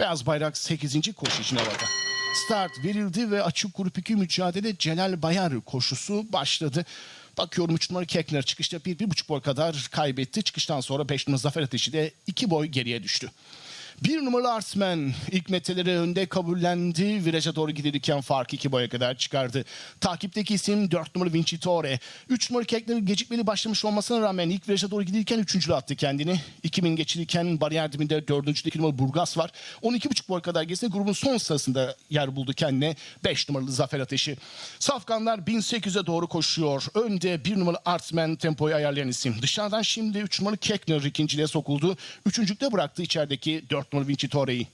Beyaz bayrak 8. koşu için havada. Start verildi ve açık grup 2 mücadele Celal Bayar koşusu başladı. Bakıyorum 3 numara Kekner çıkışta 1-1,5 boy kadar kaybetti. Çıkıştan sonra 5 numara Zafer Ateşi de 2 boy geriye düştü. Bir numaralı Arsmen ilk metreleri önde kabullendi. Viraja doğru gidilirken fark iki boya kadar çıkardı. Takipteki isim 4 numaralı Vincitore. 3 numaralı Kekner'in gecikmeli başlamış olmasına rağmen ilk viraja doğru gidilirken üçüncülü attı kendini. 2000 geçilirken bariyer dibinde dördüncüde 2 numaralı Burgas var. 12,5 boy kadar gerisinde grubun son sırasında yer buldu kendine. 5 numaralı Zafer Ateşi. Safkanlar 1800'e doğru koşuyor. Önde 1 numaralı Artsman tempoyu ayarlayan isim. Dışarıdan şimdi 3 numaralı Kekner ikinciliğe sokuldu. Üçüncülükte bıraktı içerideki 4 numaralı Vincitore'yi.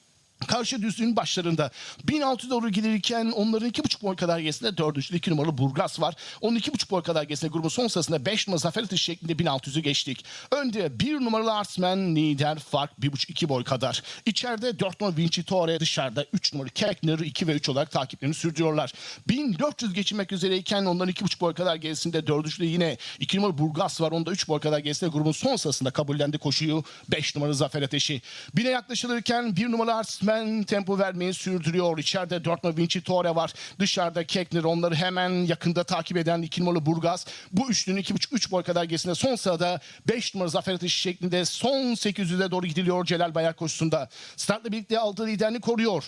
Karşı düzlüğün başlarında 1600 doğru gelirken onların 2,5 boy kadar gerisinde 4. 2 numaralı Burgas var. Onun 2,5 boy kadar gerisinde grubun son sırasında 5 numaralı Zafer Ateşi şeklinde 1600'ü geçtik. Önde 1 numaralı Artsman lider fark 1,5-2 boy kadar. İçeride 4 numaralı Vincitore dışarıda 3 numaralı Kekner 2 ve 3 olarak takiplerini sürdürüyorlar. 1400 geçirmek üzereyken onların 2,5 boy kadar gerisinde 4. yine 2 numaralı Burgas var. Onda 3 boy kadar gerisinde grubun son sırasında kabullendi koşuyu 5 numaralı Zafer Ateşi. Bine yaklaşılırken 1 numaralı Artsman tempo vermeyi sürdürüyor. İçeride 4 numaralı Vincitore var. Dışarıda Kekner onları hemen yakında takip eden 2 numaralı Burgas. Bu üçlünün 2,5-3 boy kadar gerisinde son sırada 5 numaralı Zafer Ateşi şeklinde son 800'e doğru gidiliyor Celal Bayar koşusunda. Startla birlikte aldığı liderini koruyor.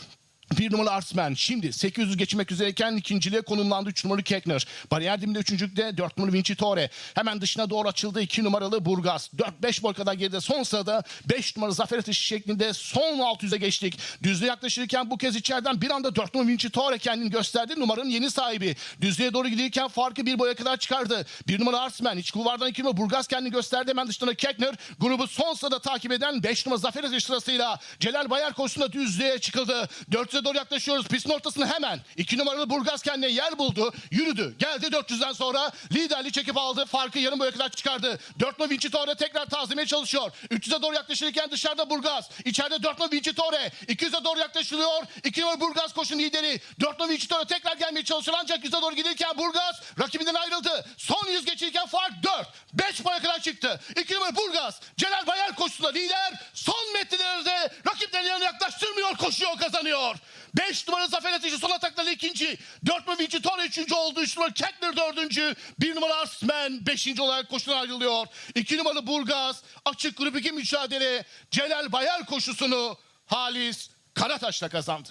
Bir numaralı Artsman şimdi 800 geçmek üzereyken ikinciliğe konumlandı 3 numaralı Kekner. Bariyer dibinde üçüncülükte 4 numaralı Vincitore. Hemen dışına doğru açıldı 2 numaralı Burgas. 4-5 boy kadar geride son sırada 5 numaralı Zafer Ateşi şeklinde son 600'e geçtik. Düzlüğe yaklaşırken bu kez içeriden bir anda 4 numaralı Vincitore kendini gösterdi. Numaranın yeni sahibi. Düzlüğe doğru giderken farkı bir boya kadar çıkardı. Bir numaralı Artsman iç kulvardan 2 numaralı Burgas kendini gösterdi. Hemen dışına Kekner. Grubu son sırada takip eden 5 numaralı Zafer Ateşi sırasıyla Celal Bayar koşusunda düzlüğe çıkıldı. 400'e doğru yaklaşıyoruz. Pistin ortasına hemen 2 numaralı Burgas kendine yer buldu. Yürüdü. Geldi 400'den sonra liderliği çekip aldı. Farkı yarım boya kadar çıkardı. 4 numaralı Vincitore tekrar tazemeye çalışıyor. 300'e doğru yaklaşırken dışarıda Burgas. İçeride 4 numaralı Vincitore. 200'e doğru yaklaşılıyor. 2 numaralı Burgas koşun lideri. 4 numaralı Vincitore tekrar gelmeye çalışıyor. Ancak 100'e doğru giderken Burgas rakibinden ayrıldı. Son 100 geçirken fark 4. 5 boya kadar çıktı. 2 numaralı Burgas. Celal Bayar koşusunda lider. Son metrelerde rakiplerinin yanına yaklaştırmıyor. Koşuyor kazanıyor. 5 numaralı Zafer Ateşi son ataklarla ikinci. 4 numaralı Vincitore üçüncü oldu. 3 numaralı Kekner dördüncü. 1 numaralı Arsmen beşinci olarak koşudan ayrılıyor. 2 numaralı Burgaz. Açık grup 2 mücadele. Celal Bayar koşusunu Halis Karataş'la kazandı.